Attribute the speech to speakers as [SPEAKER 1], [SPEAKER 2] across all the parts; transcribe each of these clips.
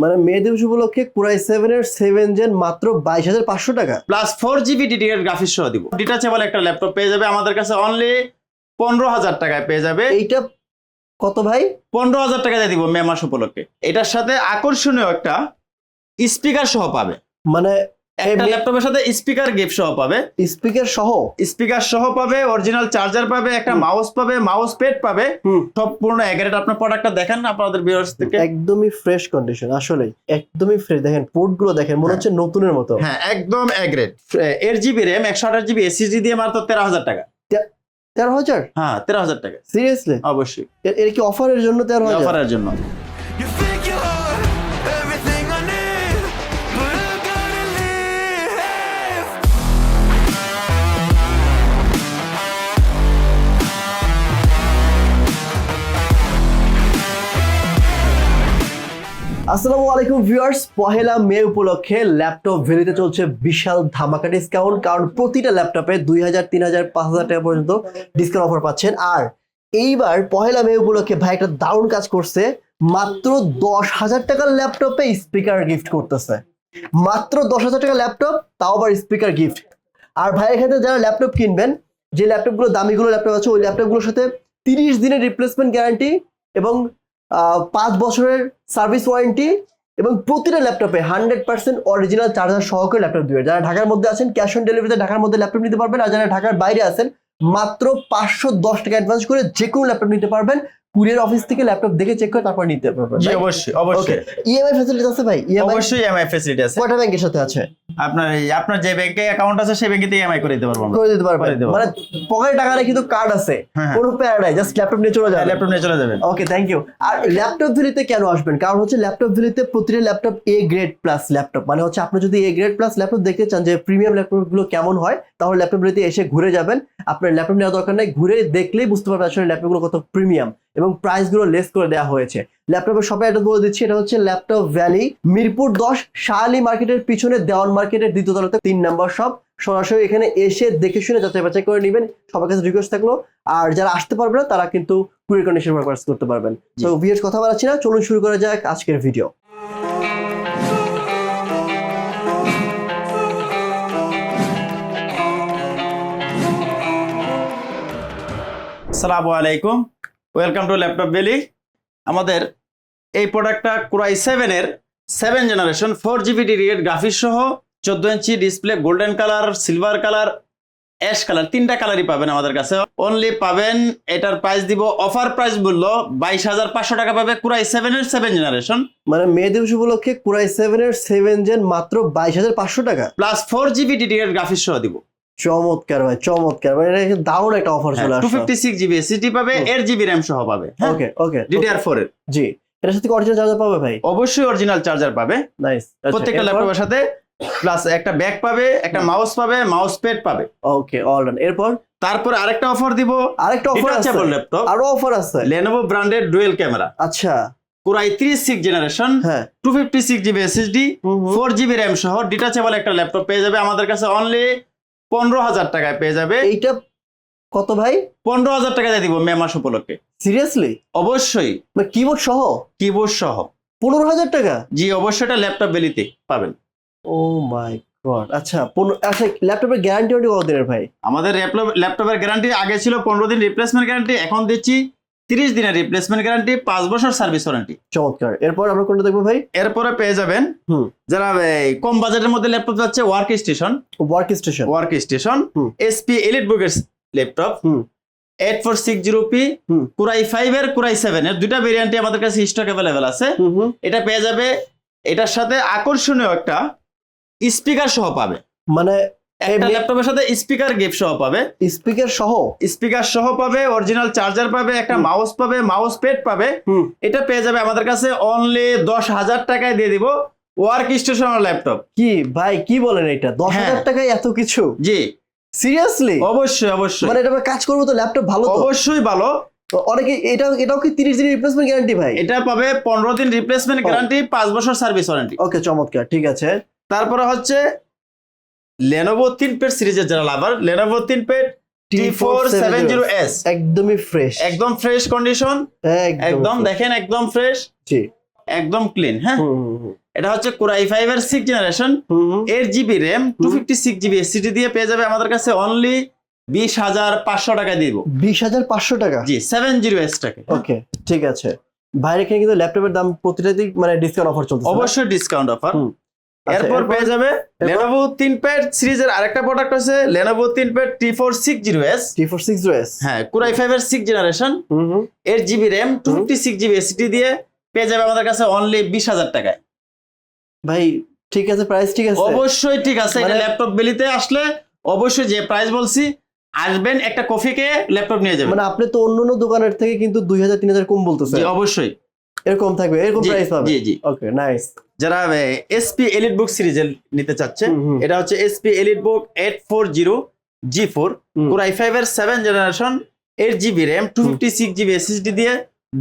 [SPEAKER 1] মানে মে দিবস উপলক্ষে কুরাই সেভেন এর সেভেন জেন মাত্র বাইশ হাজার পাঁচশো টাকা।
[SPEAKER 2] Plus four GB DDR graphics সহ দিব। ডিটাচেবল একটা ল্যাপটপ পেয়ে যাবে আমাদের কাছে অনলি পনেরো হাজার টাকায় পেয়ে যাবে।
[SPEAKER 1] এইটা কত ভাই?
[SPEAKER 2] পনেরো হাজার টাকা দিয়ে দিব মে মাস উপলক্ষে। এটার সাথে আকর্ষণীয় একটা স্পিকার সহ পাবে।
[SPEAKER 1] মানে
[SPEAKER 2] একটা ল্যাপটপের সাথে স্পিকার গিফট সহ পাবে।
[SPEAKER 1] স্পিকার সহ?
[SPEAKER 2] স্পিকার সহ পাবে অরিজিনাল চার্জার পাবে একটা মাউস পাবে মাউস পেড পাবে।
[SPEAKER 1] হুম।
[SPEAKER 2] সম্পূর্ণ এগারেট আপনার প্রোডাক্টটা দেখেন আপনাদের ভিউয়ার্স থেকে।
[SPEAKER 1] একদমই ফ্রেশ কন্ডিশন আসলে একদমই ফ্রেশ দেখেন পোর্টগুলো দেখেন মনে হচ্ছে নতুনের মতো।
[SPEAKER 2] হ্যাঁ একদম এগ্রেড এর জিবি র্যাম একশো আঠাশ জিবি এসএসডি দিয়ে মাত্র তেরো হাজার টাকা।
[SPEAKER 1] তেরো হাজার?
[SPEAKER 2] হ্যাঁ তেরো হাজার টাকা।
[SPEAKER 1] সিরিয়াসলি
[SPEAKER 2] অবশ্যই।
[SPEAKER 1] এর কি অফারের জন্য তেরো হাজার?
[SPEAKER 2] অফারের জন্য।
[SPEAKER 1] আসসালামু আলাইকুম ভিউয়ার্স, পহেলা মে উপলক্ষে ল্যাপটপ ভেরিতে চলছে বিশাল ধামাকা ডিসকাউন্ট কারণ প্রতিটা ল্যাপটপে দুই হাজার, তিন হাজার, পাঁচ হাজার টাকা পর্যন্ত ডিসকাউন্ট অফার পাচ্ছেন। আর এইবার পহেলা মে উপলক্ষে ভাই একটা দারুণ কাজ করছে, মাত্র দশ হাজার টাকার ল্যাপটপে স্পিকার গিফট করতেছে। মাত্র দশ হাজার টাকার ল্যাপটপ, তাও আবার স্পিকার গিফট আর ভাই, এখানে যারা ল্যাপটপ কিনবেন, যে ল্যাপটপগুলো দামিগুলো ল্যাপটপ আছে, ওই ল্যাপটপগুলোর সাথে তিরিশ দিনের রিপ্লেসমেন্ট গ্যারান্টি এবং পাঁচ বছরের সার্ভিস ওয়ারেন্টি এবং প্রতিটা ল্যাপটপে হান্ড্রেড পার্সেন্ট অরিজিনাল চার্জার সহকারে ল্যাপটপ দিবে। যারা ঢাকার মধ্যে আছেন ক্যাশ অন ডেলিভারিতে ঢাকার মধ্যে ল্যাপটপ নিতে পারবেন, আর যারা ঢাকার বাইরে আছেন, মাত্র পাঁচশো দশ টাকা অ্যাডভান্স করে যে কোনো ল্যাপটপ নিতে পারবেন। কুরিয়ার অফিস থেকে ল্যাপটপ দেখে চেক করে তারপর নিতে পারবেন
[SPEAKER 2] জি অবশ্যই অবশ্যই।
[SPEAKER 1] ইএমআই ফ্যাসিলিটি আছে ভাই? ইএমআই
[SPEAKER 2] অবশ্যই এমআই ফ্যাসিলিটি আছে।
[SPEAKER 1] কয়টা ব্যাংকের সাথে আছে?
[SPEAKER 2] আপনার এই আপনার যে ব্যাংকে অ্যাকাউন্ট আছে সেই ব্যাংকে ইএমআই করে দিতে পারব
[SPEAKER 1] করে দিতে পারবেন।
[SPEAKER 2] পারব।
[SPEAKER 1] মানে পকেটে টাকা রেখে কিন্তু কার্ড আছে।
[SPEAKER 2] হ্যাঁ, হ্যাঁ।
[SPEAKER 1] কোনো প্যারা নাই জাস্ট ল্যাপটপ নিয়ে চলে যাবে
[SPEAKER 2] ল্যাপটপ নিয়ে চলে যাবেন।
[SPEAKER 1] ওকে থ্যাংক ইউ আর ল্যাপটপ ভ্যালিতে কেন আসবেন? কারণ হচ্ছে ল্যাপটপ ভ্যালিতে প্রতিটা laptop A grade plus laptop মানে হচ্ছে আপনি যদি এ গ্রেড প্লাস ল্যাপটপ দেখতে চান যে প্রিমিয়াম ল্যাপটপগুলো কেমন হয় তাহলে ল্যাপটপ ভ্যালিতে এসে ঘুরে যাবেন। আপনার ল্যাপটপ নেওয়ার দরকার নাই ঘুরে দেখলেই বুঝতে পারবেন আসলে ল্যাপটপগুলো কত প্রিমিয়াম এবং প্রাইসগুলো লেস করে দেওয়া হয়েছে। ল্যাপটপের শপে অ্যাড্রেস বলে দিচ্ছি এটা হচ্ছে ল্যাপটপ ভ্যালি মিরপুর দশ শাহালি মার্কেটের পিছনে দেওয়ান মার্কেটের দ্বিতীয় তলাতে তিন নাম্বার শপ সরাসরি এখানে এসে দেখে শুনে যাচাই বাছাই করে নেবেন সবার কাছে রিকোয়েস্ট থাকল। আর যারা আসতে পারবে না তারা কিন্তু কুরিয়ার কন্ডিশন পারপাস করতে পারবেন। তো ভিডিওর কথা বলাচ্ছি না চলুন শুরু করা যাক আজকের ভিডিও
[SPEAKER 2] আসসালামু আলাইকুম। ওয়েলকাম টু ল্যাপটপ ভ্যালি আমাদের এই প্রোডাক্টটা কুরাই সেভেনের seven generation four GB DDR graphics সহ চোদ্দ inch display golden colour silver colour ash colour তিনটা কালারই পাবেন আমাদের কাছে। অনলি পাবেন এটার প্রাইস দিব অফার প্রাইস বলল বাইশ হাজার পাঁচশো টাকা পাবে কুরাই সেভেনের সেভেন জেনারেশন
[SPEAKER 1] মানে মে দিবস উপলক্ষে কুরাই সেভেন এর সেভেন জেন মাত্র বাইশ হাজার পাঁচশো টাকা।
[SPEAKER 2] Plus four GB DDR graphics সহ দিব।
[SPEAKER 1] চমৎকার ভাই চমৎকার মানে এটা দারুণ একটা অফার চলে আসছে
[SPEAKER 2] ফিফটি সিক্স জিবি এসএসডি পাবে
[SPEAKER 1] হুম।
[SPEAKER 2] এর জিবি র্যাম সহ পাবে
[SPEAKER 1] ওকে ওকে
[SPEAKER 2] ডিডিআর ফোর এর।
[SPEAKER 1] জি এটার সাথে অরিজিনাল চার্জার পাবে ভাই?
[SPEAKER 2] অবশ্যই অরিজিনাল চার্জার পাবে।
[SPEAKER 1] নাইস
[SPEAKER 2] প্রত্যেকটা ল্যাপটপের সাথে প্লাস একটা ব্যাগ পাবে একটা মাউস পাবে মাউস পেড পাবে।
[SPEAKER 1] ওকে অল ডান এরপর?
[SPEAKER 2] তারপর আরেকটা অফার দিব।
[SPEAKER 1] আরেকটা অফার আছে।
[SPEAKER 2] ল্যাপটপ
[SPEAKER 1] আরও অফার আছে।
[SPEAKER 2] লেনোভো ব্র্যান্ডেড ডুয়েল ক্যামেরা
[SPEAKER 1] আচ্ছা।
[SPEAKER 2] পুরাই ত্রিশ সিক্স জেনারেশন
[SPEAKER 1] হ্যাঁ।
[SPEAKER 2] Two fifty six GB SSD. Four GB RAM সহ ডিটাচেবল একটা ল্যাপটপ পেয়ে যাবে আমাদের কাছে অনলি পনেরো হাজার টাকায় পেয়ে যাবে।
[SPEAKER 1] এইটা কত ভাই?
[SPEAKER 2] পনেরো হাজার টাকা দিয়ে দিব মে মাস উপলক্ষে।
[SPEAKER 1] সিরিয়াসলি
[SPEAKER 2] অবশ্যই।
[SPEAKER 1] কিবোর্ড সহ?
[SPEAKER 2] কিবোর্ড সহ।
[SPEAKER 1] পনেরো হাজার টাকা?
[SPEAKER 2] জি অবশ্যই এটা ল্যাপটপ বেলিতে পাবেন।
[SPEAKER 1] Oh my god. আচ্ছা আচ্ছা ল্যাপটপের গ্যারান্টি কত দিনের ভাই?
[SPEAKER 2] আমাদের ল্যাপটপ- ল্যাপটপের গ্যারান্টি আগে ছিল পনেরো দিন রিপ্লেসমেন্ট গ্যারান্টি এখন দিচ্ছি তিরিশ দিনের রিপ্লেসমেন্ট গ্যারান্টি পাঁচ বছর সার্ভিস ওয়ারেন্টি
[SPEAKER 1] চমৎকার। এরপর আমরা কোনটা দেখব ভাই?
[SPEAKER 2] এরপরে পেয়ে যাবেন
[SPEAKER 1] হুম।
[SPEAKER 2] যারা কম বাজেটের মধ্যে ল্যাপটপ যাচ্ছে workstation
[SPEAKER 1] workstation
[SPEAKER 2] workstation
[SPEAKER 1] hmm.
[SPEAKER 2] SP elite বুকের laptop
[SPEAKER 1] hmm.
[SPEAKER 2] Eight four six zero P
[SPEAKER 1] hmm.
[SPEAKER 2] Core i five এর কুরাই সেভেন এর দুটা ভেরিয়েন্টই আমাদের কাছে স্টক অ্যাভেলেবেল আছে। এটা পেয়ে যাবে এটার সাথে আকর্ষণীয় একটা স্পিকার সহ পাবে।
[SPEAKER 1] মানে
[SPEAKER 2] একটা ল্যাপটপের সাথে স্পিকার গিফট সহ পাবে।
[SPEAKER 1] স্পিকার সহ?
[SPEAKER 2] স্পিকার সহ পাবে অরিজিনাল চার্জার পাবে একটা মাউস পাবে মাউস পেড পাবে। এটা পেয়ে যাবে আমাদের কাছে অনলি দশ হাজার টাকায় দিয়ে দিব ওয়ার্ক স্টেশনের ল্যাপটপ
[SPEAKER 1] কি ভাই কি বলেন এটা? দশ
[SPEAKER 2] হ্যাঁ।
[SPEAKER 1] হাজার টাকায় এত কিছু?
[SPEAKER 2] জি।
[SPEAKER 1] সিরিয়াসলি
[SPEAKER 2] অবশ্যই অবশ্যই।
[SPEAKER 1] মানে এটা কাজ করব তো ল্যাপটপ ভালো
[SPEAKER 2] অবশ্যই ভালো।
[SPEAKER 1] অনেকে এটা এটাও কি তিরিশ দিনের রিপ্লেসমেন্ট গ্যারান্টি ভাই?
[SPEAKER 2] এটা পাবে পনেরো দিন রিপ্লেসমেন্ট গ্যারান্টি পাঁচ বছর সার্ভিস ওয়ারেন্টি
[SPEAKER 1] ওকে চমৎকার ঠিক আছে।
[SPEAKER 2] তারপরে হচ্ছে লেনোভো তিন পেড সিরিজের যারা lover Lenovo ThinkPad T four seven zero S
[SPEAKER 1] একদমই ফ্রেশ
[SPEAKER 2] একদম ফ্রেশ কন্ডিশন
[SPEAKER 1] একদম
[SPEAKER 2] দেখেন একদম ফ্রেশ
[SPEAKER 1] জি।
[SPEAKER 2] একদম ক্লিন হ্যাঁ? এটা হচ্ছে কোরাই ফাইভ এর six generation. Eight GB RAM two fifty six GB SSD দিয়ে পেয়ে যাবে আমাদের কাছে অনলি বিশ হাজার পাঁচশো টাকা দিব।
[SPEAKER 1] বিশ হাজার পাঁচশো টাকা?
[SPEAKER 2] জি সেভেন জিরো এস টাকা।
[SPEAKER 1] ওকে ঠিক আছে। বাইরে এখানে কিন্তু ল্যাপটপের দাম প্রতিটাতেই মানে ডিসকাউন্ট অফার চলছে
[SPEAKER 2] অবশ্যই ডিসকাউন্ট অফার এরপর
[SPEAKER 1] এরপর-
[SPEAKER 2] পেয়ে যাবে তিন প্যাড সিরিজের আরেকটা প্রোডাক্ট আছে Lenovo ThinkPad T four six zero S
[SPEAKER 1] T four six S
[SPEAKER 2] হ্যাঁ কুরাই ফাইভ এর six generation
[SPEAKER 1] hmm hmm.
[SPEAKER 2] Eight GB RAM two fifty six GB SSD দিয়ে পেয়ে যাবে আমাদের কাছে অনলি বিশ হাজার টাকায়।
[SPEAKER 1] ভাই ঠিক আছে প্রাইস ঠিক আছে।
[SPEAKER 2] অবশ্যই ঠিক আছে এটা
[SPEAKER 1] মানে-
[SPEAKER 2] ল্যাপটপ বেলিতে আসলে অবশ্যই যে প্রাইস বলছি আসবেন একটা কফি কে ল্যাপটপ নিয়ে যাবেন।
[SPEAKER 1] মানে আপনি তো অন্য অন্য দোকানের থেকে কিন্তু দুই হাজার তিন হাজার কম বলতেছেন।
[SPEAKER 2] অবশ্যই।
[SPEAKER 1] এরকম থাকবে এরকম প্রাইস পাবে।
[SPEAKER 2] জি জি।
[SPEAKER 1] ওকে নাইস
[SPEAKER 2] যারা এসপি এলিট বুক সিরিজের নিতে চাচ্ছে। এটা হচ্ছে SP elite book eight four zero G four. Core i five এর seven generation eight GB RAM two fifty six GB SSD দিয়ে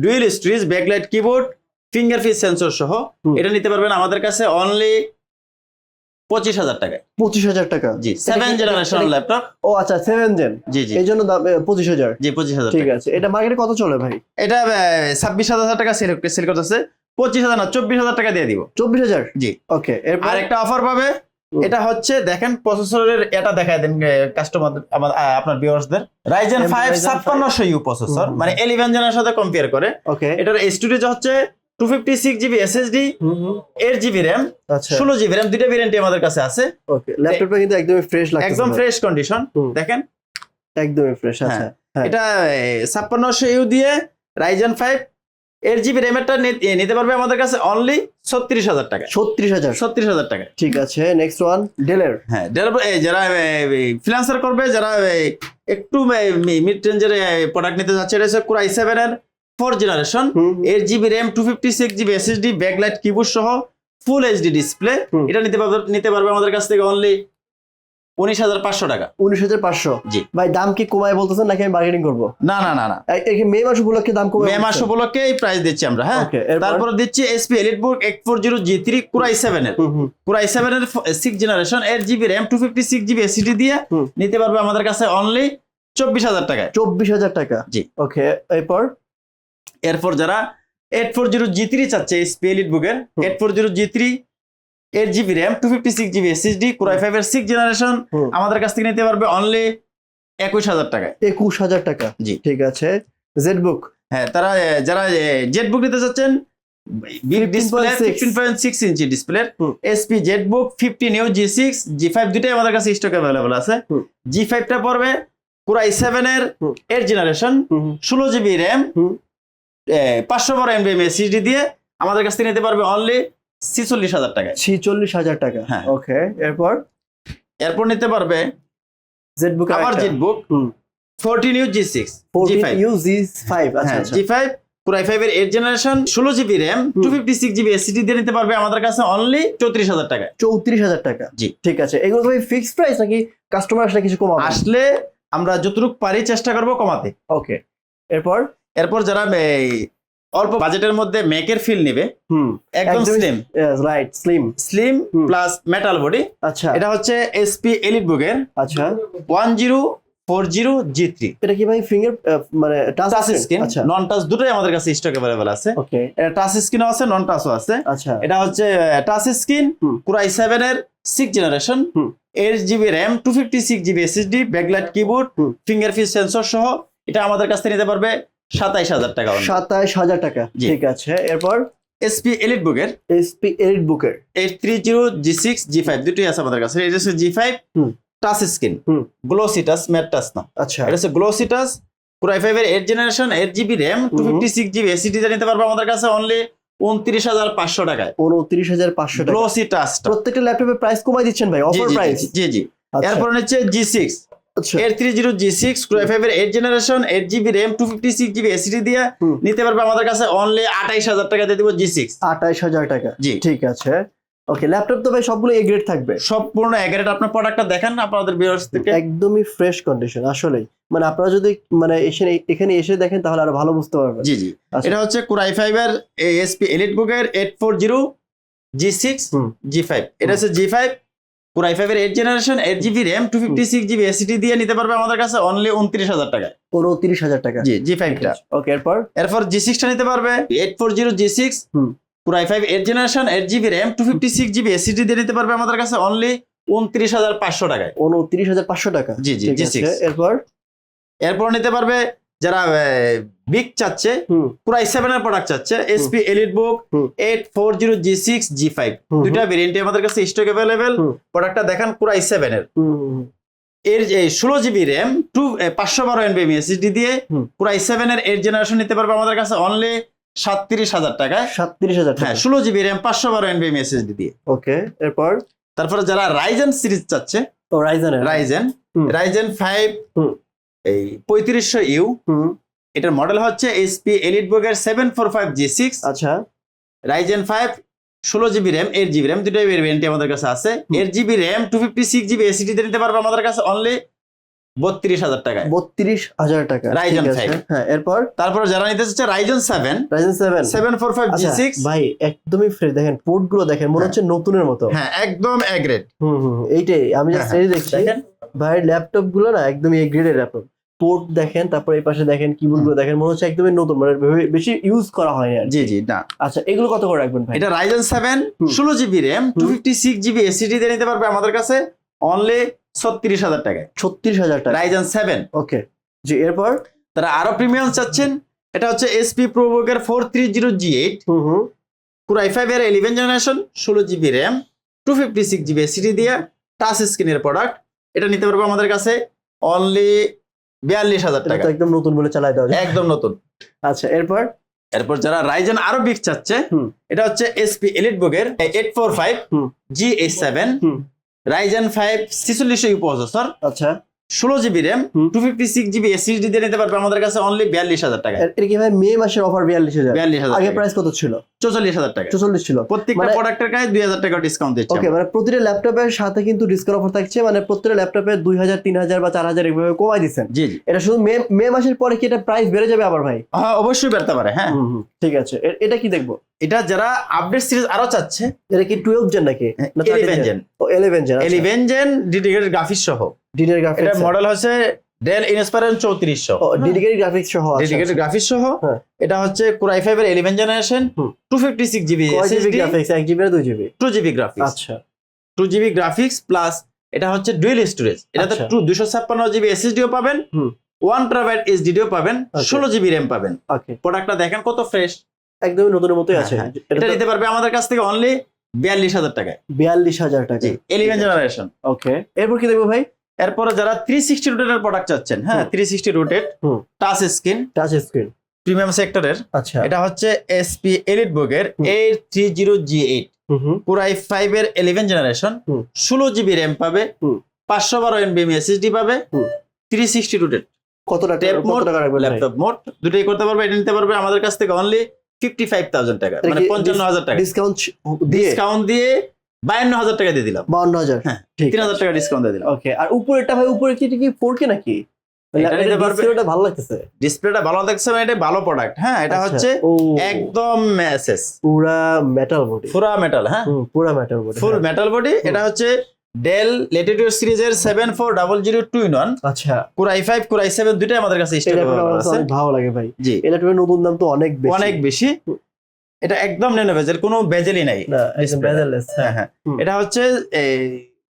[SPEAKER 2] dual storage backlight keyboard fingerprint sensor সহ এটা নিতে পারবেন আমাদের কাছে অনলি পঁচিশ হাজার টাকায়।
[SPEAKER 1] পঁচিশ হাজার টাকা?
[SPEAKER 2] জি সেভেন জেনারেশন ল্যাপটপ
[SPEAKER 1] ও আচ্ছা সেভেন জেন
[SPEAKER 2] জি জি।
[SPEAKER 1] এই জন্য পঁচিশ হাজার।
[SPEAKER 2] জি পঁচিশ হাজার
[SPEAKER 1] ঠিক আছে। এটা মার্কেটে কত চলে ভাই?
[SPEAKER 2] এটা ছাব্বিশ হাজার টাকা সেল সেল করতেছে। পঁচিশ হাজার না চব্বিশ হাজার টাকা দিয়ে দিব।
[SPEAKER 1] চব্বিশ হাজার?
[SPEAKER 2] জি।
[SPEAKER 1] ওকে
[SPEAKER 2] আর একটা অফার পাবে এটা হচ্ছে দেখেন প্রসেসরের এটা দেখায় দেন কাস্টমার আপনার ভিউয়ার্সদের রাইজেন
[SPEAKER 1] 5
[SPEAKER 2] 5600 ইউ প্রসেসর মানে 11 জেনার সাথে কম্পেয়ার করে।
[SPEAKER 1] ওকে
[SPEAKER 2] এটার স্টোরেজ হচ্ছে 256 GB SSD 8 GB RAM 16 GB RAM দুটো ভেরিয়েন্টই আমাদের কাছে আছে।
[SPEAKER 1] ওকে ল্যাপটপটা কিন্তু একদমই ফ্রেশ লাগছে
[SPEAKER 2] একদম ফ্রেশ কন্ডিশন দেখেন।
[SPEAKER 1] একদমই ফ্রেশ আছে আচ্ছা। হ্যাঁ। হ্যাঁ।
[SPEAKER 2] এটা 5600 ইউ দিয়ে রাইজেন 5 এর জিবি র্যামেরটা নিতে পারবে আমাদের কাছে অনলি ছত্রিশ হাজার টাকা
[SPEAKER 1] ছত্রিশ হাজার।
[SPEAKER 2] ছত্রিশ হাজার টাকা
[SPEAKER 1] ঠিক আছে নেক্সট ওয়ান ডেলের
[SPEAKER 2] হ্যাঁ ডেল যারা ফ্রিলান্সার করবে যারা একটু মিড রেঞ্জের প্রোডাক্ট নিতে যাচ্ছে এটা হচ্ছে কোরাই সেভেনের ফোর জেনারেশন এর GB RAM two fifty six GB SSD backlight keyboard সহ ফুল এইচডি ডিসপ্লে এটা নিতে পারবে নিতে পারবে আমাদের কাছ থেকে অনলি উনিশ হাজার পাঁচশো টাকা।
[SPEAKER 1] উনিশ হাজার পাঁচশো?
[SPEAKER 2] জি।
[SPEAKER 1] ভাই দাম কি কমায় বলতেছেন নাকি আমি বার্গেনিং করব?
[SPEAKER 2] না না না না।
[SPEAKER 1] মে মাস উপলক্ষে দাম কমে
[SPEAKER 2] মে মাস উপলক্ষে এই প্রাইস দিচ্ছি আমরা হ্যাঁ? তারপরে দিচ্ছি SP elite book eight four zero G three core i seven এর। কুরাই সেভেন এর six generation eight GB RAM two fifty six GB SSD দিয়ে নিতে পারবে আমাদের কাছে অনলি চব্বিশ হাজার টাকায়।
[SPEAKER 1] চব্বিশ হাজার টাকা?
[SPEAKER 2] জি।
[SPEAKER 1] ওকে এরপর?
[SPEAKER 2] এরপর যারা eight four zero G three চাচ্ছে এসপি এলিট বুকের
[SPEAKER 1] হুম।
[SPEAKER 2] Eight four zero G three eight GB RAM two fifty six GB SSD core i five এর সিক্স জেনারেশন আমাদের কাছ থেকে নিতে পারবে অনলি একুশ হাজার টাকায়।
[SPEAKER 1] একুশ হাজার টাকা।
[SPEAKER 2] জি।
[SPEAKER 1] ঠিক আছে। জেড বুক
[SPEAKER 2] হ্যাঁ তারা যারা জেট বুক নিতে চাচ্ছেন display
[SPEAKER 1] 15.6
[SPEAKER 2] fifteen point six inch display. SP ZBook fifty new G six G five দুটাই আমাদের কাছে স্টক অ্যাভেলেবল আছে। জি ফাইভটা পড়বে কুরাই সেভেন এর এইট জেনারেশন ষোলো জিবি র্যাম পাঁচশো বারো এমবি এসএসডি দিয়ে আমাদের কাছ থেকে নিতে পারবে অনলি ছিচল্লিশ হাজার টাকায়।
[SPEAKER 1] ছিচল্লিশ হাজার টাকা।
[SPEAKER 2] হ্যাঁ।
[SPEAKER 1] ওকে এরপর?
[SPEAKER 2] এরপর নিতে পারবে
[SPEAKER 1] জেড বুক
[SPEAKER 2] আবার ZBook. Fourteen U G six G five
[SPEAKER 1] U G five আচ্ছা
[SPEAKER 2] G five core i five এর এইট জেনারেশন ষোলো GB RAM two fifty six GB SSD দিয়ে নিতে পারবে আমাদের কাছে অনলি চৌত্রিশ হাজার টাকায়।
[SPEAKER 1] চৌত্রিশ হাজার টাকা।
[SPEAKER 2] জি।
[SPEAKER 1] ঠিক আছে এগুলো ভাই ফিক্স প্রাইস নাকি কাস্টমার আসলে কিছু কমাবে?
[SPEAKER 2] আসলে আমরা যতটুকু পারি চেষ্টা করব কমাতে।
[SPEAKER 1] ওকে এরপর?
[SPEAKER 2] এরপর যারা এই অল্প বাজেটের মধ্যে মেকের ফিল নেবে।
[SPEAKER 1] হুম।
[SPEAKER 2] একদম slim
[SPEAKER 1] right slim
[SPEAKER 2] slim plus metal body
[SPEAKER 1] আচ্ছা।
[SPEAKER 2] এটা হচ্ছে এসপি এলিট বুকের
[SPEAKER 1] আচ্ছা।
[SPEAKER 2] One zero four zero G three
[SPEAKER 1] এটা কি ভাই ফিঙ্গার মানে টাচ
[SPEAKER 2] স্ক্রিন
[SPEAKER 1] আচ্ছা।
[SPEAKER 2] নন টাচ দুটোই আমাদের কাছে স্টক অ্যাভেলেবল আছে। এটা টাচ স্ক্রিনও আছে নন টাচও আছে।
[SPEAKER 1] আচ্ছা।
[SPEAKER 2] এটা হচ্ছে touch screen
[SPEAKER 1] hmm.
[SPEAKER 2] Core i seven এর six generation. Eight GB RAM two fifty six GB SSD backlight keyboard
[SPEAKER 1] hmm.
[SPEAKER 2] Fingerprint sensor সহ। এটা আমাদের কাছ থেকে নিতে পারবে। সাতাইশ হাজার টাকা
[SPEAKER 1] সাতাইশ হাজার টাকা ঠিক আছে। এরপর?
[SPEAKER 2] এসপি এলিট বুকের
[SPEAKER 1] এসপি এইট বুকের
[SPEAKER 2] eight three zero G six G five দুটোই আছে আমাদের কাছে। এটা হচ্ছে G five. Touch screen. Glossy touch matte touch না।
[SPEAKER 1] আচ্ছা।
[SPEAKER 2] এটা হচ্ছে glossy touch core i five এর eight generation eight GB RAM two fifty six GB SSD নিতে পারবে আমাদের কাছে অনলি উনত্রিশ হাজার পাঁচশো টাকায়।
[SPEAKER 1] উনত্রিশ হাজার পাঁচশো
[SPEAKER 2] গ্লোসি টাচটা
[SPEAKER 1] প্রত্যেকটা ল্যাপটপের প্রাইস কমাই দিচ্ছেন ভাই অফার প্রাইস
[SPEAKER 2] জি, জি জি এরপর হচ্ছে G six three zero G six five এর eight generation eight GB RAM two fifty six GB SSD দিয়ে নিতে পারবে আমাদের কাছে অনলি আঠাইশ হাজার টাকা দিয়ে দিব জি সিক্স
[SPEAKER 1] আঠাইশ হাজার টাকা।
[SPEAKER 2] জি।
[SPEAKER 1] ঠিক আছে। ওকে ল্যাপটপ তো ভাই সবগুলো এ গ্রেড থাকবে।
[SPEAKER 2] সম্পূর্ণ আপনার প্রোডাক্টটা দেখেন আপনাদের ভিউয়ার্স থেকে।
[SPEAKER 1] একদমই ফ্রেশ কন্ডিশন আসলেই। মানে আপনারা যদি মানে এসে এখানে এসে দেখেন তাহলে আরও ভালো বুঝতে পারবেন।
[SPEAKER 2] জি জি।
[SPEAKER 1] আচ্ছা।
[SPEAKER 2] এটা হচ্ছে কুরাই ফাইভের এসপি এলিট বুকের eight four zero G six G five এটা হচ্ছে জি ফাইভ কুরাই ফাইভের eight generation eight GB RAM two fifty six GB SSD দিয়ে নিতে পারবে আমাদের কাছে অনলি উনত্রিশ হাজার টাকা। টাকায়
[SPEAKER 1] উনত্রিশ হাজার টাকা।
[SPEAKER 2] জি জি ফাইভটা
[SPEAKER 1] ওকে এরপর?
[SPEAKER 2] এরপর জি সিক্সটা নিতে পারবে eight four zero G six
[SPEAKER 1] hmm.
[SPEAKER 2] Core i five eight generation eight GB RAM two fifty six GB SSD দিয়ে নিতে পারবে আমাদের কাছে অনলি উনত্রিশ হাজার পাঁচশো টাকায়।
[SPEAKER 1] উনত্রিশ হাজার পাঁচশো টাকা।
[SPEAKER 2] জি, জি, জি, six।
[SPEAKER 1] এরপর?
[SPEAKER 2] এরপর নিতে পারবে যারা বিগ চাচ্ছে
[SPEAKER 1] হুম।
[SPEAKER 2] কুরাই সেভেন এর প্রোডাক্ট চাচ্ছে SP elite book. Eight four zero G six G five দুইটা ভেরিয়েন্টই আমাদের কাছে স্টক অ্যাভেলেবেল। প্রোডাক্টটা দেখান কুরাই সেভেন এর। এর ষোলো জিবি র্যাম টু পাঁচশো বারো এনবি এসএসডি দিয়ে
[SPEAKER 1] হুম।
[SPEAKER 2] কুরাই সেভেন এর এইট জেনারেশন নিতে পারবে আমাদের কাছে অনলি সাতত্রিশ হাজার টাকায়।
[SPEAKER 1] সাতত্রিশ হাজার
[SPEAKER 2] হ্যাঁ ষোলো জিবি র্যাম পাঁচশো বারো এনবি এসএসডি দিয়ে।
[SPEAKER 1] ওকে এরপর?
[SPEAKER 2] তারপরে যারা রাইজেন সিরিজ চাচ্ছে
[SPEAKER 1] ও
[SPEAKER 2] রাইজেন
[SPEAKER 1] হুম।
[SPEAKER 2] Ryzen five. এই পঁয়ত্রিশশো ইউ।
[SPEAKER 1] হুম।
[SPEAKER 2] এটার মডেল হচ্ছে এসপি এলিট বুকের seven four five G six
[SPEAKER 1] আচ্ছা।
[SPEAKER 2] রাইজেন ফাইভ ষোলো GB RAM eight GB RAM দুটোই ভেরিয়েন্টই আমাদের কাছে আছে। Eight GB RAM two fifty six GB SSD নিতে পারবে আমাদের কাছে অনলি বত্রিশ হাজার টাকায়।
[SPEAKER 1] বত্রিশ হাজার টাকা আছে।
[SPEAKER 2] 5
[SPEAKER 1] হ্যাঁ এরপর?
[SPEAKER 2] তারপর যারা নিতে চাচ্ছে Ryzen seven
[SPEAKER 1] Ryzen seven
[SPEAKER 2] seven four five G six
[SPEAKER 1] ভাই একদমই ফ্রেশ দেখেন পোর্টগুলো দেখেন মনে
[SPEAKER 2] হ্যাঁ।
[SPEAKER 1] হচ্ছে নতুনের মতো।
[SPEAKER 2] হ্যাঁ একদম এগ্রেড
[SPEAKER 1] হুম হুম এইটাই। আমি
[SPEAKER 2] হ্যাঁ,
[SPEAKER 1] জাস্ট
[SPEAKER 2] হ্যাঁ।
[SPEAKER 1] এই দেখছি। ভাই ল্যাপটপগুলো না একদম এই গ্রেডের ল্যাপটপ পোর্ট দেখেন তারপরে এই পাশে দেখেন কিবোর্ডগুলো দেখেন মনে হচ্ছে একদমই নতুন মানে বেশি ইউজ করা হয়নি আর
[SPEAKER 2] জি জি না।
[SPEAKER 1] আচ্ছা এগুলো কত করে রাখবেন ভাই?
[SPEAKER 2] এটা রাইজেন সেভেন
[SPEAKER 1] হুম।
[SPEAKER 2] ষোলো GB RAM two fifty six GB SSD দিয়ে নিতে পারবে আমাদের কাছে অনলি ছত্রিশ হাজার টাকায়।
[SPEAKER 1] ছত্রিশ হাজার টাকা।
[SPEAKER 2] রাইজেন সেভেন
[SPEAKER 1] ওকে জি এরপর?
[SPEAKER 2] তারা আরও প্রিমিয়াম চাচ্ছেন এটা হচ্ছে SP প্রোবোকের four three zero G eight
[SPEAKER 1] hmm hmm.
[SPEAKER 2] Core i five এর ইলেভেন জেনারেশন ষোলো GB RAM two fifty six GB SSD দিয়ে টাচ স্ক্রিনের প্রোডাক্ট এটা নিতে পারব আমাদের কাছে অনলি বিয়াল্লিশ হাজার টাকা
[SPEAKER 1] একদম নতুন বলে চালাই দেওয়া
[SPEAKER 2] একদম নতুন
[SPEAKER 1] আচ্ছা এরপর
[SPEAKER 2] এরপর যারা রাইজেন আরও বিগ চাচ্ছে
[SPEAKER 1] হুম।
[SPEAKER 2] এটা হচ্ছে এসপি এলিট বুকের eight four five
[SPEAKER 1] hmm.
[SPEAKER 2] G eight seven
[SPEAKER 1] hmm.
[SPEAKER 2] Ryzen five ছিচল্লিশশো processor
[SPEAKER 1] আচ্ছা
[SPEAKER 2] ষোলো GB RAM two fifty six GB SSD দিয়ে নিতে পারবে আমাদের কাছে অনলি বিয়াল্লিশ হাজার টাকা
[SPEAKER 1] এর- এর কি ভাই মে মাসের অফার বিয়াল্লিশ হাজার?
[SPEAKER 2] বিয়াল্লিশ হাজার
[SPEAKER 1] আগে প্রাইস কত ছিল?
[SPEAKER 2] চৌচল্লিশ হাজার টাকা
[SPEAKER 1] চৌচল্লিশ ছিল।
[SPEAKER 2] প্রত্যেকটা
[SPEAKER 1] মানে-
[SPEAKER 2] প্রোডাক্টের গায়ে দুই হাজার টাকা ডিসকাউন্ট দিচ্ছে
[SPEAKER 1] ওকে মানে প্রতিটা ল্যাপটপের সাথে কিন্তু ডিসকাউন্ট অফার থাকছে মানে প্রতিটা ল্যাপটপে দুই হাজার তিন হাজার বা চার হাজার এভাবে কমাই দিচ্ছেন।
[SPEAKER 2] জি জি।
[SPEAKER 1] এটা শুধু মে মে মাসের পরে কি এটা প্রাইস বেড়ে যাবে আবার ভাই?
[SPEAKER 2] হ্যাঁ অবশ্যই বেরতে পারে হ্যাঁ।
[SPEAKER 1] ঠিক আছে। এটা কি দেখব?
[SPEAKER 2] এটা যারা আপডেট সিরিজ আরও চাচ্ছে
[SPEAKER 1] এটা কি টুয়েলভ জেন নাকি?
[SPEAKER 2] Eleven gen
[SPEAKER 1] eleven gen
[SPEAKER 2] eleven gen dedicated graphics সহ।
[SPEAKER 1] ডিডিআর
[SPEAKER 2] এটা মডেল হচ্ছে ডেল চৌত্রিশশো।
[SPEAKER 1] ও ডেডিকেটেড গ্রাফিক্স সহ আছে
[SPEAKER 2] ডেডিকেটেড গ্রাফিক্স সহ
[SPEAKER 1] হ্যাঁ।
[SPEAKER 2] এটা হচ্ছে কুরাই ফাইভ এর eleven generation
[SPEAKER 1] hmm.
[SPEAKER 2] Two fifty six GB
[SPEAKER 1] কয় জিবি গ্রাফিক্স এক জিবি না দুই জিবি
[SPEAKER 2] টু জিবি গ্রাফিক্স
[SPEAKER 1] আচ্ছা।
[SPEAKER 2] টু জিবি গ্রাফিক্স প্লাস এটা হচ্ছে ডুয়েল স্টোরেজ এটাতে
[SPEAKER 1] আচ্ছা।
[SPEAKER 2] টু দুশো ছাপ্পান্ন জিবি এসএসডিও পাবেন
[SPEAKER 1] হুম।
[SPEAKER 2] ওয়ান টেরাবাইট এসডিডিও পাবেন
[SPEAKER 1] Okay.
[SPEAKER 2] ষোলো জিবি র্যাম পাবেন।
[SPEAKER 1] ওকে।
[SPEAKER 2] প্রোডাক্টটা দেখেন কত ফ্রেশ
[SPEAKER 1] একদমই নতুনের মতোই আছে।
[SPEAKER 2] হ্যাঁ, এটা নিতে পারবে আমাদের কাছ থেকে অনলি বিয়াল্লিশ হাজার টাকায়।
[SPEAKER 1] বিয়াল্লিশ হাজার টাকা
[SPEAKER 2] জি ইলেভেন জেনারেশন
[SPEAKER 1] ওকে। এরপর কি দেখব ভাই?
[SPEAKER 2] এরপরে যারা থ্রি সিক্সটি রোটেটের প্রোডাক্ট চাচ্ছেন হ্যাঁ
[SPEAKER 1] হুম।
[SPEAKER 2] Three sixty rotate touch screen
[SPEAKER 1] touch screen
[SPEAKER 2] premium সেক্টরের
[SPEAKER 1] আচ্ছা
[SPEAKER 2] এটা হচ্ছে এসপি এলিট বুকের
[SPEAKER 1] হুম।
[SPEAKER 2] Eight three zero G eight
[SPEAKER 1] hmm hmm
[SPEAKER 2] পুরাই ফাইভ এর ইলেভেন জেনারেশন
[SPEAKER 1] হুম।
[SPEAKER 2] ষোলো জিবি র্যাম পাবে
[SPEAKER 1] হুম।
[SPEAKER 2] পাঁচশো বারো এনবিএম এসএসডি পাবে
[SPEAKER 1] হুম।
[SPEAKER 2] থ্রি সিক্সটি রোটেট
[SPEAKER 1] কত টাকা কত টাকা রাখবেন ভাই?
[SPEAKER 2] ল্যাপটপ মোট দুটোই করতে পারবে এটা নিতে পারবে আমাদের কাছ থেকে অনলি ফিফটি ফাইভ থাউজেন্ড টাকা মানে
[SPEAKER 1] কি
[SPEAKER 2] পঞ্চান্ন হাজার টাকা
[SPEAKER 1] ডিসকাউন্ট দিয়ে
[SPEAKER 2] ডিসকাউন্ট দিয়ে বায়ান্ন হাজার টাকা দিয়ে দিলাম।
[SPEAKER 1] বাউন্ন হাজার
[SPEAKER 2] হ্যাঁ, তিন হাজার টাকা ডিসকাউন্ট দিয়ে দিলাম।
[SPEAKER 1] ওকে আর উপরেটা ভাই উপরে কি কি ফোর কে নাকি। ডিসপ্লেটা ভালো লাগতেছে।
[SPEAKER 2] ডিসপ্লেটা ভালো দেখছে মানে এটা ভালো প্রোডাক্ট হ্যাঁ এটা
[SPEAKER 1] আচ্ছা,
[SPEAKER 2] হচ্ছে একদম মেসেস
[SPEAKER 1] পুরা মেটাল বডি
[SPEAKER 2] পুরা মেটাল হ্যাঁ।
[SPEAKER 1] পুরা metal body
[SPEAKER 2] full metal body এটা হচ্ছে ডেল লেটিটিউড সিরিজের seven four double zero two in one
[SPEAKER 1] আচ্ছা।
[SPEAKER 2] কুরাই ফাইভ কুরাই সেভেন দুটাই আমাদের কাছে
[SPEAKER 1] ভালো লাগে ভাই।
[SPEAKER 2] জি।
[SPEAKER 1] এটা নতুন দাম তো অনেক বেশি।
[SPEAKER 2] অনেক বেশি। এটা একদম নেনো ভেজেল কোনো ভেজেলই নাই।
[SPEAKER 1] বেজারলেস
[SPEAKER 2] হ্যাঁ। হ্যাঁ এটা হচ্ছে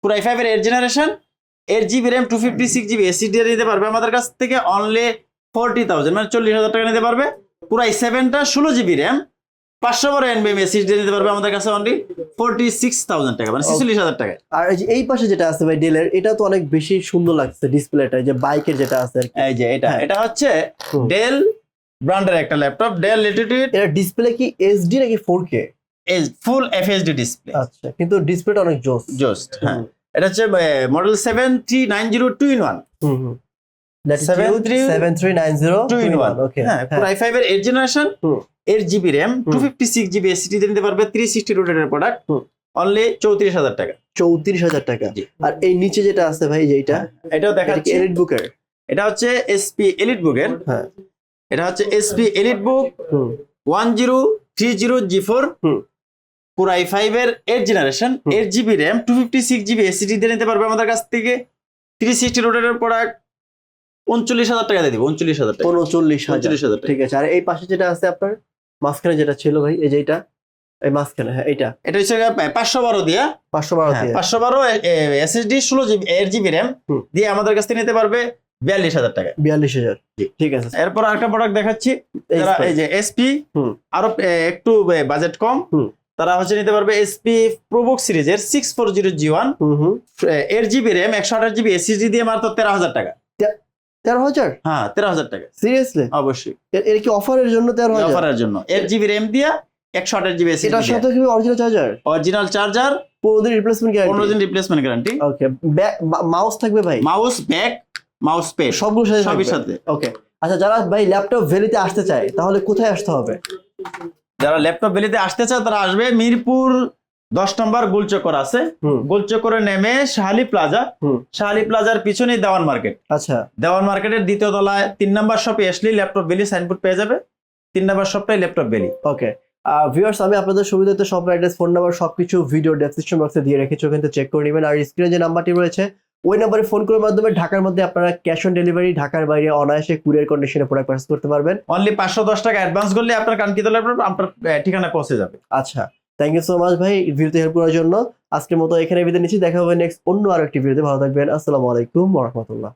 [SPEAKER 2] কুরাই ফাইভ এর generation eight GB RAM two fifty six GB SSD নিতে পারবে আমাদের কাছ থেকে অনলি ফোরটি থাউজেন্ড মানে চল্লিশ হাজার টাকা নিতে পারবে। কুরাই সেভেনটা ষোলো জিবি র্যাম পাঁচশো বারো এনবিএম এসিডি নিতে পারবে আমাদের কাছে অনলি ফোরটি সিক্স থাউজেন্ড টাকা মানে ছিচল্লিশ হাজার টাকা।
[SPEAKER 1] আর এই যে এই পাশে যেটা আছে ভাই ডেলের এটা তো অনেক বেশি সুন্দর লাগছে ডিসপ্লেটা যে বাইকের যেটা আছে
[SPEAKER 2] এই যে এটা
[SPEAKER 1] হ্যাঁ।
[SPEAKER 2] এটা হচ্ছে ডেল ব্র্যান্ডের একটা ল্যাপটপ ডেল লেটিটিউড
[SPEAKER 1] এটা ডিসপ্লে কি এইচডি নাকি four K
[SPEAKER 2] full FHD display
[SPEAKER 1] আচ্ছা কিন্তু ডিসপ্লেটা অনেক জোস।
[SPEAKER 2] জাস্ট হ্যাঁ। এটা হচ্ছে model seven three nine zero two in one
[SPEAKER 1] hmm hmm.
[SPEAKER 2] Seven three-
[SPEAKER 1] seven three nine zero
[SPEAKER 2] two one
[SPEAKER 1] okay
[SPEAKER 2] হ্যাঁ পুরাই এর generation eight GB RAM two fifty six GB SSD নিতে পারবে থ্রি সিক্সটি প্রোডাক্ট অনলি চৌত্রিশ হাজার টাকা।
[SPEAKER 1] চৌত্রিশ হাজার টাকা। আর এই নিচে যেটা আছে ভাই যেটা
[SPEAKER 2] এটাও দেখাচ্ছি।
[SPEAKER 1] এলিট বুকের
[SPEAKER 2] এটা হচ্ছে এসপি এলিট বুকের
[SPEAKER 1] হ্যাঁ।
[SPEAKER 2] এটা হচ্ছে SP EliteBook one zero three zero G four
[SPEAKER 1] hmm.
[SPEAKER 2] পুরাই ফাইভ এর eight generation. Eight GB RAM two fifty six GB SSD দিয়ে নিতে পারবে আমাদের কাছ থেকে। থ্রি সিক্সটি রোটের প্রোডাক্ট উনচল্লিশ হাজার টাকা দিয়ে দিব উনচল্লিশ হাজার টাকা।
[SPEAKER 1] উনচল্লিশ হাজার।
[SPEAKER 2] উনচল্লিশ হাজার
[SPEAKER 1] ঠিক আছে আর এই পাশে যেটা আছে আপনার মাঝখানে যেটা ছিল ভাই এই যেটা এই মাঝখানে হ্যাঁ এইটা।
[SPEAKER 2] এটা হচ্ছে পাঁচশো বারো দিয়া।
[SPEAKER 1] পাঁচশো বারো
[SPEAKER 2] হ্যাঁ, পাঁচশো বারো এসএসডি ষোলো জিবি এইট জিবি র্যাম। দিয়ে আমাদের কাছ থেকে নিতে পারবে। বিয়াল্লিশ হাজার টাকা।
[SPEAKER 1] বিয়াল্লিশ হাজার। ঠিক আছে।
[SPEAKER 2] এরপর আরেকটা প্রোডাক্ট দেখাচ্ছি।
[SPEAKER 1] এই
[SPEAKER 2] যে এসপি আরও একটু বাজেট কম। তারা হচ্ছে নিতে পারবে এসপি প্রোবুক সিরিজের সিক্স ফোর জিরো জি ওয়ানের জিবি র্যাম একশো আঠাশ জিবি এসএসডি দিয়ে মাত্র তেরো হাজার টাকা।
[SPEAKER 1] তেরো হাজার?
[SPEAKER 2] হ্যাঁ তেরো হাজার টাকা।
[SPEAKER 1] সিরিয়াসলি
[SPEAKER 2] অবশ্যই।
[SPEAKER 1] এর কি অফারের জন্য তেরো হাজার?
[SPEAKER 2] অফারের জন্য। এর জিবি র্যাম দিয়া একশো আঠাশ জিবি
[SPEAKER 1] এটার
[SPEAKER 2] এসএসডি
[SPEAKER 1] সাথে কি অরিজিনাল চার্জার
[SPEAKER 2] অরিজিনাল চার্জার
[SPEAKER 1] পনেরো দিন রিপ্লেসমেন্ট
[SPEAKER 2] পনেরো দিন রিপ্লেসমেন্ট গ্যারান্টি
[SPEAKER 1] ওকে মাউস থাকবে ভাই?
[SPEAKER 2] মাউস ব্যাক মাউস পেড
[SPEAKER 1] সবগুলোর সাথে
[SPEAKER 2] সবই সাথে।
[SPEAKER 1] ওকে আচ্ছা যারা ভাই ল্যাপটপ ভ্যালিতে আসতে চায় তাহলে কোথায় আসতে হবে?
[SPEAKER 2] যারা ল্যাপটপ ভ্যালিতে আসতে চায় তারা আসবে মিরপুর দশ নম্বর গোলচক্কর আছে।
[SPEAKER 1] হুম।
[SPEAKER 2] গোলচক্করে নেমে শাহালি প্লাজা। শাহালি প্লাজার পিছনেই দেওয়ান মার্কেট।
[SPEAKER 1] আচ্ছা।
[SPEAKER 2] দেওয়ান মার্কেটের দ্বিতীয় তলায় তিন নম্বর শপে আসলেই ল্যাপটপ বেলি সাইনবোর্ড পেয়ে যাবে। তিন নম্বর শপটাই ল্যাপটপ বেলি
[SPEAKER 1] ওকে ভিউয়ার্স আমি আপনাদের সুবিধাতে সব অ্যাড্রেস ফোন নাম্বার সবকিছু ভিডিও ডেসক্রিপশন বক্সে দিয়ে রেখেছি। ওখান চেক করে নেবেন। আর স্ক্রিনে যে নাম্বারটি রয়েছে ওই নাম্বারে ফোন করার মাধ্যমে ঢাকার মধ্যে আপনারা ক্যাশ অন ডেলিভারি ঢাকার বাইরে অনায়াসে কুরিয়ার কন্ডিশনে প্রোডাক্ট পার্সেল করতে পারবেন।
[SPEAKER 2] অনলি পাঁচশো দশ টাকা অ্যাডভান্স করলে আপনার কাঙ্ক্ষিত ল্যাপটপ আপনার ঠিকানা পৌঁছে যাবে।
[SPEAKER 1] আচ্ছা থ্যাংক ইউ সো মাচ ভাই ভিডিওতে হেল্প করার জন্য। আজকের মতো এখানে বিদায় নিচ্ছি দেখা হবে নেক্সট অন্য আরেকটি ভিডিওতে। ভালো থাকবেন আসসালামু আলাইকুম রহমতুল্লাহ।